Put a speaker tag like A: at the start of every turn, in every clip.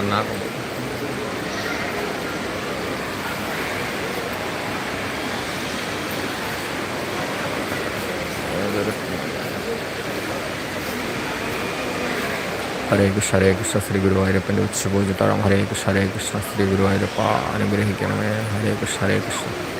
A: রান্নার हरे कृष्ण हरे कृष्ण श्री गुरुवायूरप्पन उच्च पूजितरम हरे कृष्ण हरे कृष्ण श्री गुरुवायूरप्पा अनुग्रहिकणमे हरे कृष्ण हरे कृष्ण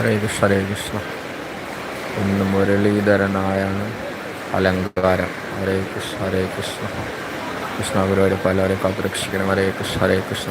A: ഹരേ കൃഷ്ണ ഹരേ കൃഷ്ണ ഇന്ന് മുരളീധരനായാണ് അലങ്കാരം. ഹരേ കൃഷ്ണ ഹരേ കൃഷ്ണ കൃഷ്ണ ഗുരുവായൂർ പലവരെ കാത്തുരക്ഷിക്കണം. Hare Krishna Hare Krishna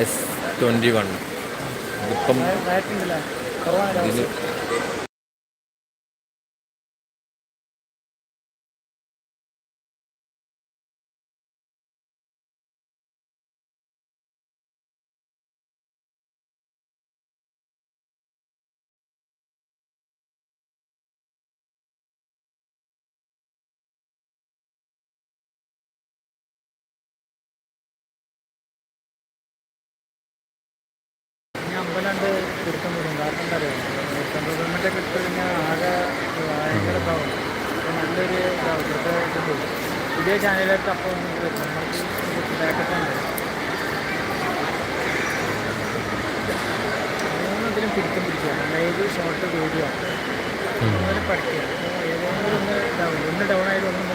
A: S twenty one ഇതിപ്പം
B: ലൈവ് ഷോർട്ട് വീഡിയോ അങ്ങനെ പഠിക്കുക. ഏതെങ്കിലും ഒന്ന് ഡൗൺ ഒന്ന് ഡൗൺ ആയാലും ഒന്ന്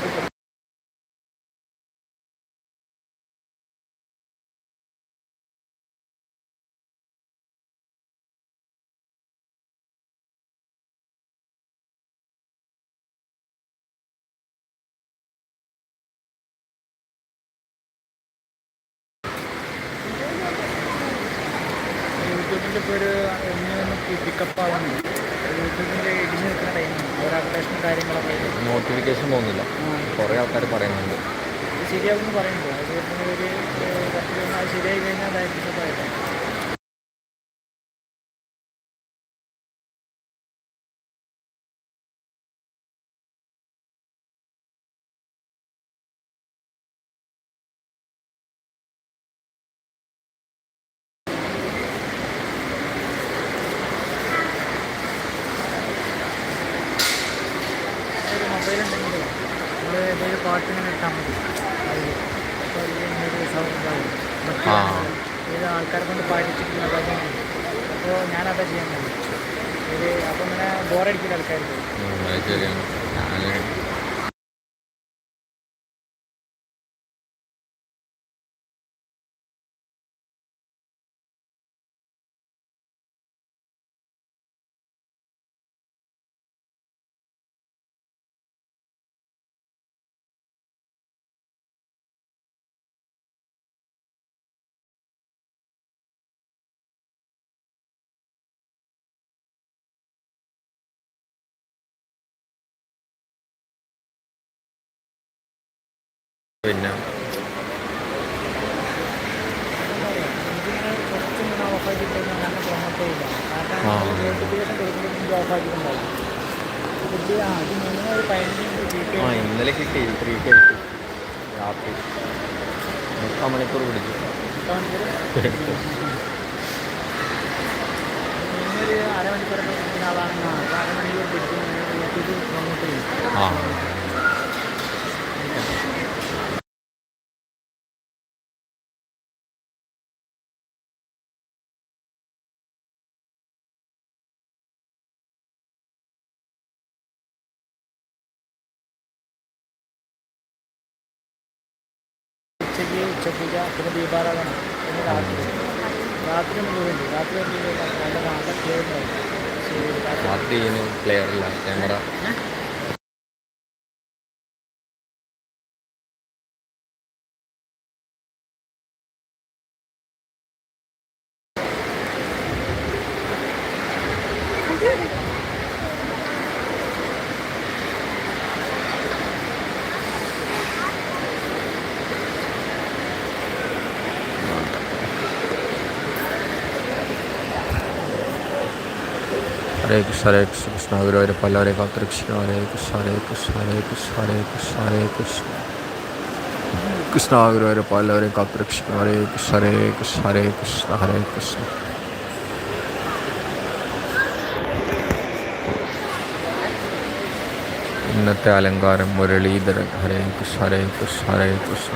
B: 綺麗げな
A: 大工そば പിന്നെ. ആ. ഇന്നലെ കിട്ടി. ത്രീ കെ രാത്രി. മുക്കാൽ മണിക്കൂർ പിടിച്ചു.
B: ആ. ഉച്ചപൂജ പിന്നെ ദീപാരാധന പിന്നെ രാത്രി. രാത്രി മുഴുവൻ രാത്രി നല്ല നല്ല ക്ലിയർ ഉണ്ടാവും
A: രാത്രി ഇല്ല ക്യാമറ ഹരേ കൃഷ്ണ ഹരേ കൃഷ്ണ കൃഷ്ണ ഗുരുവായൂരപ്പ എല്ലാവരെയും കാത്തുരക്ഷിക്കണം ഹരേ കൃഷ്ണ ഹരേ കൃഷ്ണ ഹരേ കൃഷ്ണ ഹരേ കൃഷ്ണ ഹരേ കൃഷ്ണ കൃഷ്ണ ഗുരുവായൂരപ്പ എല്ലാവരെയും കാത്തുരക്ഷിക്കണം ഹരേ കൃഷ്ണ ഹരേ കൃഷ്ണ ഹരേ കൃഷ്ണ ഹരേ കൃഷ്ണ ഇന്നത്തെ അലങ്കാരം മുരളീധരൻ ഹരേ കൃഷ്ണ ഹരേ കൃഷ്ണ ഹരേ കൃഷ്ണ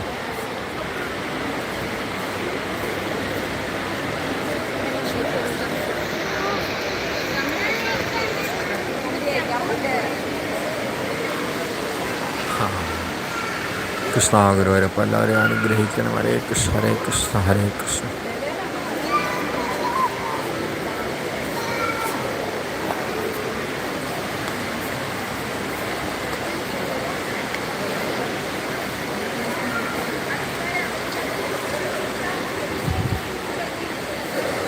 A: ہر کشن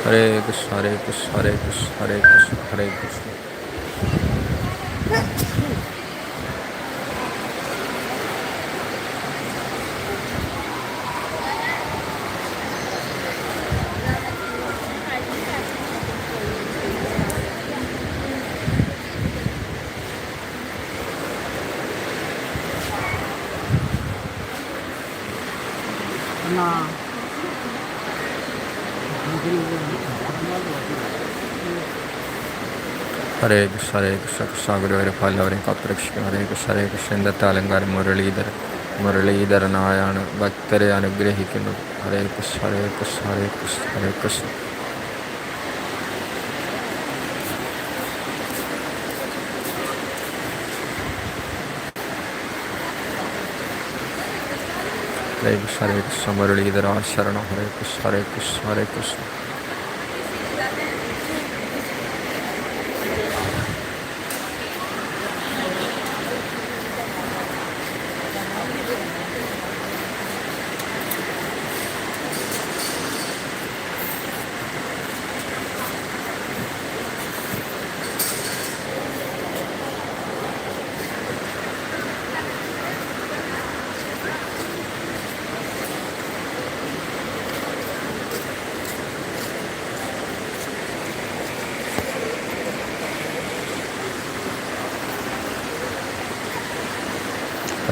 A: ہر کش ہر کش ہر كش ہرے كشن ہر كشن ഹരേ കൃഷ്ണ ഹരേ കൃഷ്ണ കൃഷ്ണ ഗുരുവായൂരപ്പ എല്ലാവരെയും കാത്തുരക്ഷിക്കണം. ഹരേ കൃഷ്ണ ഹരേ കൃഷ്ണ. ഇന്നത്തെ അലങ്കാരം മുരളീധരൻ മുരളീധരനായാണ് ഭക്തരെ അനുഗ്രഹിക്കുന്നത്. ഹരേ കൃഷ്ണ ഹരേ കൃഷ്ണ ഹരേ കൃഷ്ണ ഹരേ കൃഷ്ണ. ഹരേ കൃഷ്ണ ഹരേ കൃഷ്ണ മുരളീധര ശരണം ഹരേ കൃഷ്ണ ഹരേ കൃഷ്ണ ഹരേ കൃഷ്ണ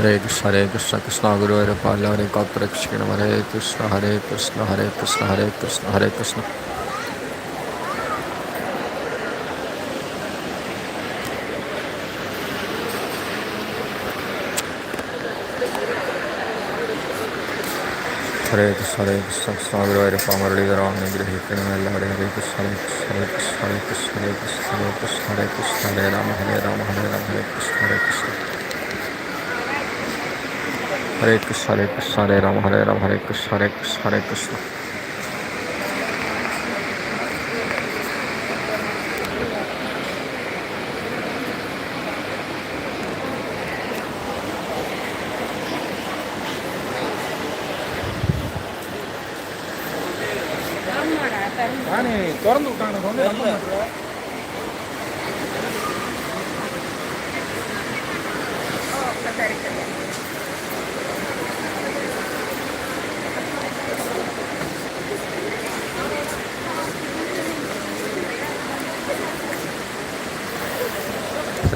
A: ہرے کشن ہرے کشن کشن گرو ہر پال ہرے کاپر کشن ہرے کشن ہرے کشن ہرے کشن ہرے کشن ہرے کشن ہرے کشن ہرے کشن کشن گرو ہر پام ہر رام نے ہرے ہرے ہرے کشن ہرے کشن ہرے کشن ہرے کشن ہرے کشن ہرے رام ہرے رام ہرے رام ہرے کشن ہرے کشن ہرے کشن ہرے کشن ہرے رام ہرے رام ہرے کشن ہرے
B: کشن ہرے کشن திறந்து
A: விட்டாங்க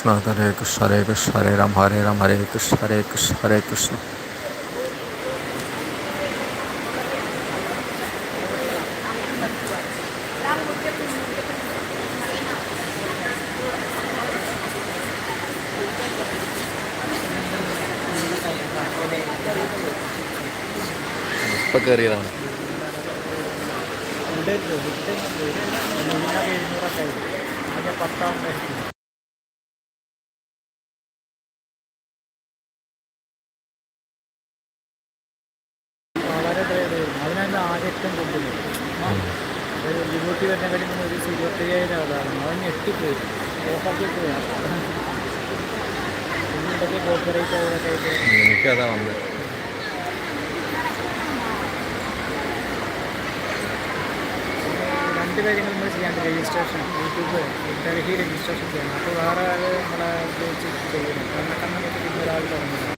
A: കൃഷ്ണ ഹരേ രാം ഹരേ രാം ഹരേ കൃഷ്ണ ഹരേ കൃഷ്ണ ഹരേ കൃഷ്ണ ഇപ്പൊ കയറിയതാണ്
B: ഇവിടെ വിട്ട് ഇതിനൊക്കെ എഴുന്നൂറൊക്കെ ആയി അതിൻ്റെ പത്താം ഡൽഹി രജിസ്ട്രേഷൻ ചെയ്യണം. അപ്പോൾ വേറെ ആൾ നമ്മളെ ഉപയോഗിച്ച് ചെയ്യണം? പിന്നെ ഒരാൾ തുടങ്ങുന്നത്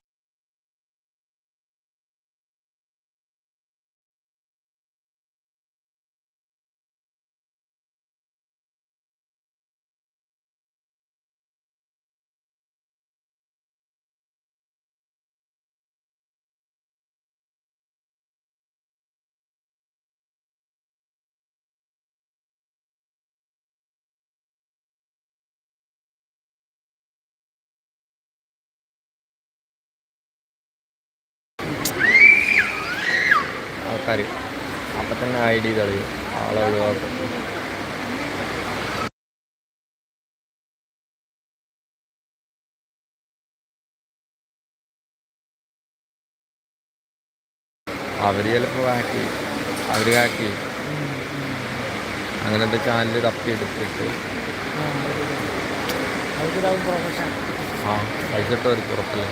A: ആൾക്കാർ. അപ്പം തന്നെ ഐ ഡി കളയും ആളെ ഒഴിവാക്കും. അവർ ചിലപ്പോൾ ഹാക്കി അവർ ഹാക്കി അങ്ങനത്തെ ചാനൽ തപ്പിയെടുത്തിട്ട്
B: എടുത്തിട്ട്
A: ആ പൈസ ഇട്ടവർക്ക് ഉറപ്പില്ല?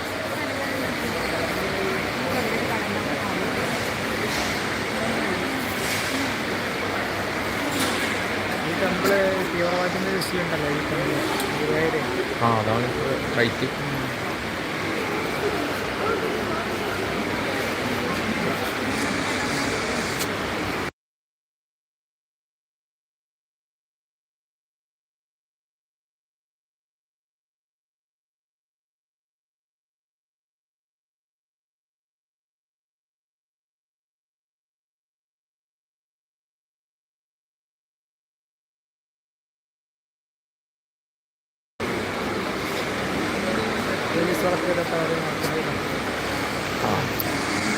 B: ടെമ്പിൾ തീവ്രവാദത്തിന്റെ വിഷയം ഉണ്ടല്ലോ
A: ആ അതാണ് ഇപ്പോൾ റൈറ്റ്
B: പോലീസ്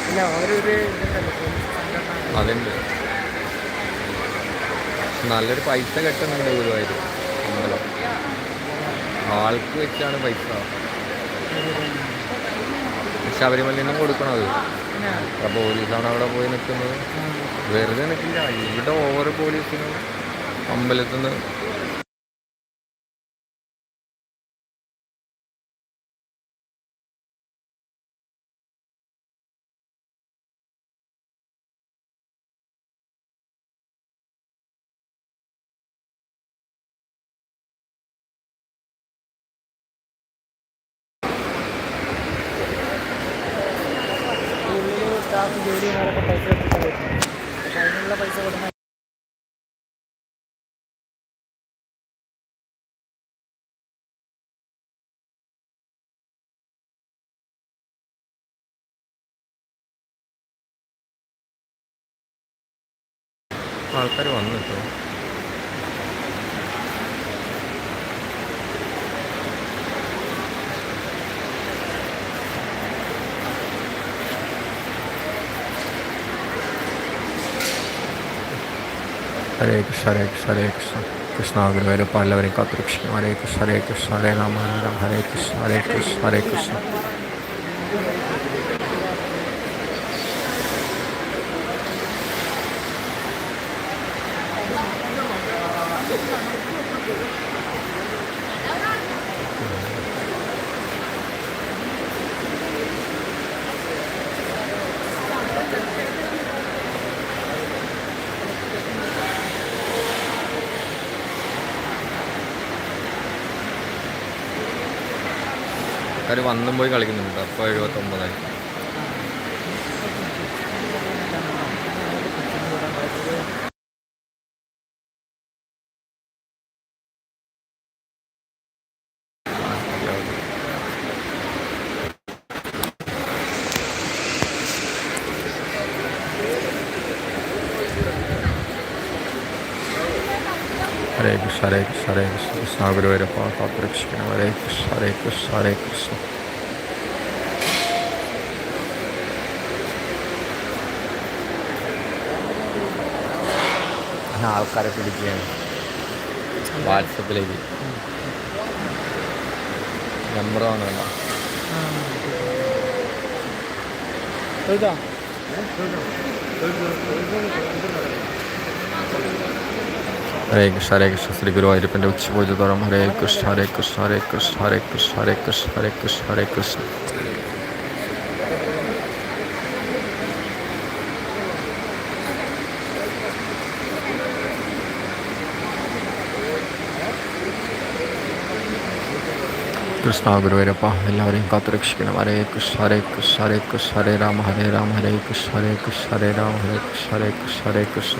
B: ഇല്ല അവരൊരു
A: അതുണ്ട്. നല്ലൊരു പൈസ കെട്ടുന്നുണ്ട് ഗുരുവായൂർ. അമ്പലം. ആൾക്ക് വെച്ചാണ് പൈസ. ശബരിമലയിൽ നിന്നും കൊടുക്കണത് അപ്പോൾ പോലീസാണ് അവിടെ പോയി നിൽക്കുന്നത്. വെറുതെ നിൽക്കില്ല. ഇവിടെ ഓവർ പോലീസിനും അമ്പലത്തിൽ നിന്ന് ആൾക്കാർ വന്നിട്ടോ ഹരേ കൃഷ്ണ ഹരേ കൃഷ്ണ ഹരേ കൃഷ്ണ കൃഷ്ണ ഗുരുവായൂരപ്പ എല്ലാവരെയും കാത്തുരക്ഷിക്കണം ഹരേ കൃഷ്ണ ഹരേ കൃഷ്ണ ഹരേ രാമ ഹരേ രാമ ഹരേ കൃഷ്ണ ഹരേ കൃഷ്ണ ഹരേ കൃഷ്ണ ആൾക്കാർ വന്നും പോയി കളിക്കുന്നുണ്ട്. അപ്പോൾ എഴുപത്തൊമ്പതായി. ഹരേ കൃഷ്ണ ഹരേ കൃഷ്ണ ഗുരുവായൂരപ്പ കാത്തുരക്ഷിക്കണം ഹരേ കൃഷ്ണ ഹരേ കൃഷ്ണ ഹരേ കൃഷ്ണ ആൾക്കാരെ പിടിക്കുകയാണ് വാട്സപ്പിലേക്ക് നമ്പർ വാങ്ങണ്ട
B: എഴുതാ
A: ഹരേ കൃഷ്ണ ഹരേ കൃഷ്ണ ശ്രീ ഗുരുവായൂരപ്പൻ്റെ ഉച്ചപൂജത്തോളം ഹരേ കൃഷ്ണ ഹരേ കൃഷ്ണ ഹരേ കൃഷ്ണ ഹരേ കൃഷ്ണ ഹരേ കൃഷ്ണ ഹരേ കൃഷ്ണ ഹരേ കൃഷ്ണ കൃഷ്ണ ഗുരുവരപ്പ എല്ലാവരെയും കാത്തുരക്ഷിക്കണം ഹരേ കൃഷ്ണ ഹരേ കൃഷ്ണ ഹരേ കൃഷ്ണ ഹരേ രാമ ഹരേ രാമ ഹരേ കൃഷ്ണ ഹരേ കൃഷ്ണ ഹരേ രാമ ഹരേ കൃഷ്ണ ഹരേ കൃഷ്ണ ഹരേ കൃഷ്ണ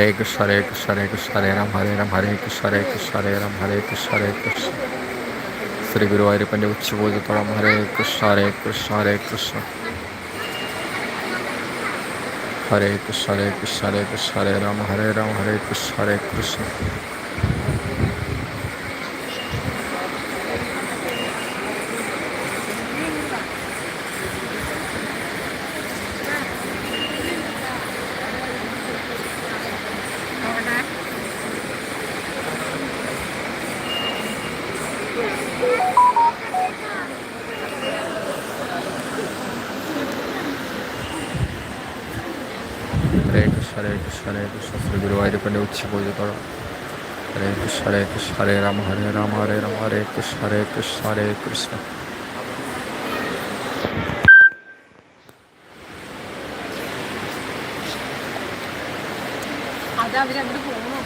A: ഹരേ കൃഷ്ണ ഹരേ കൃഷ്ണ ഹരേ കൃഷ്ണ ഹരേ രാം ഹരേ രാം ഹരേ കൃഷ്ണ ഹരേ കൃഷ്ണ ഹരേ രാം ഹരേ കൃഷ്ണ ഹരേ കൃഷ്ണ ശ്രീ ഗുരുവായൂരപ്പൻ്റെ ഉച്ചപൂജത്തോളം ഹരേ കൃഷ്ണ ഹരേ കൃഷ്ണ ഹരേ കൃഷ്ണ ഹരേ കൃഷ്ണ ഹരേ കൃഷ്ണ ഹരേ കൃഷ്ണ ഹരേ രാമ ഹരേ രാം ഹരേ കൃഷ്ണ ഹരേ കൃഷ്ണ ഗുരുവായൂരപ്പന്റെ ഉച്ചപൂജത്തോളം ഹരേ കൃഷ്ണ ഹരേ കൃഷ്ണ ഹരേ രാമ ഹരേ രാമ ഹരേ രാമ ഹരേ കൃഷ്ണ ഹരേ കൃഷ്ണ ഹരേ കൃഷ്ണ.
C: അത് അവരങ്ങോട്ട് പോകണോ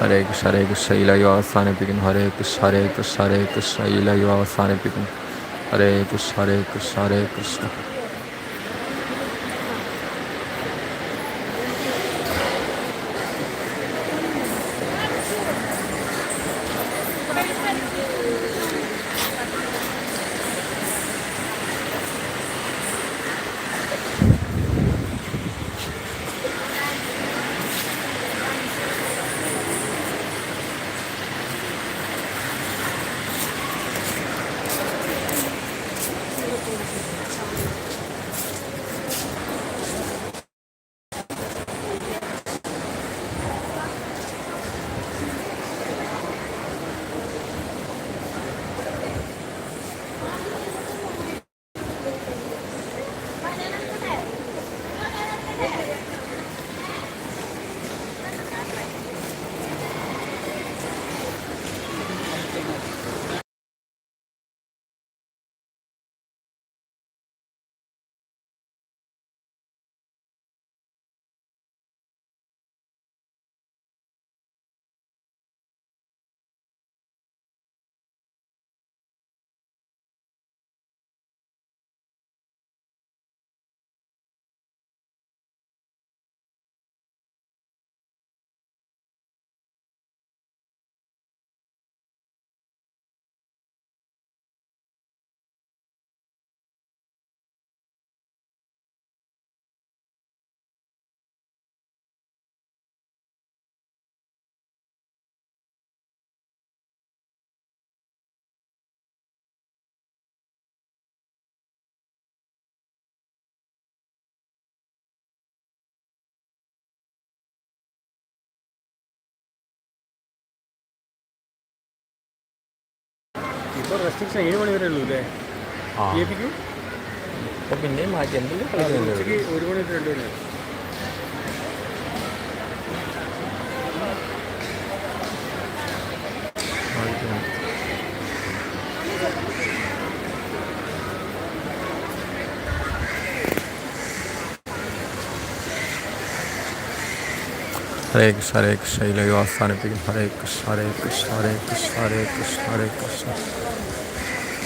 A: ഹരേ കൃഷ്ണ ഹരേ കൃഷ്ണ ഈ ലൈവ് അവസാനിപ്പിക്കുന്നു ഹരേ കൃഷ്ണ ഹരേ കൃഷ്ണ ഹരേ കൃഷ്ണ ഈ ലൈവ് അവസാനിപ്പിക്കുന്നു ഹരേ കൃഷ്ണ ഹരേ കൃഷ്ണ ഹരേ കൃഷ്ണ
B: ഇപ്പോൾ റെസ്ട്രിക്ഷൻ ഏഴ് മണി വരെ ഉള്ളൂ അല്ലേ
A: ആ
B: ജയിപ്പിക്കും
A: അപ്പോൾ പിന്നെയും മാറ്റി എന്തെങ്കിലും കളിക്കുന്നില്ല
B: ഉച്ചയ്ക്ക് ഒരു മണി തൊട്ട് രണ്ട് മണി വരെ
A: ഹരേ കൃഷ്ണ ഹരേ കൃഷ്ണ ഈ ലൈവ് അവസാനിപ്പിക്കും ഹരേ കൃഷ്ണ ഹരേ കൃഷ്ണ ഹരേ കൃഷ്ണ ഹരേ കൃഷ്ണ ഹരേ കൃഷ്ണ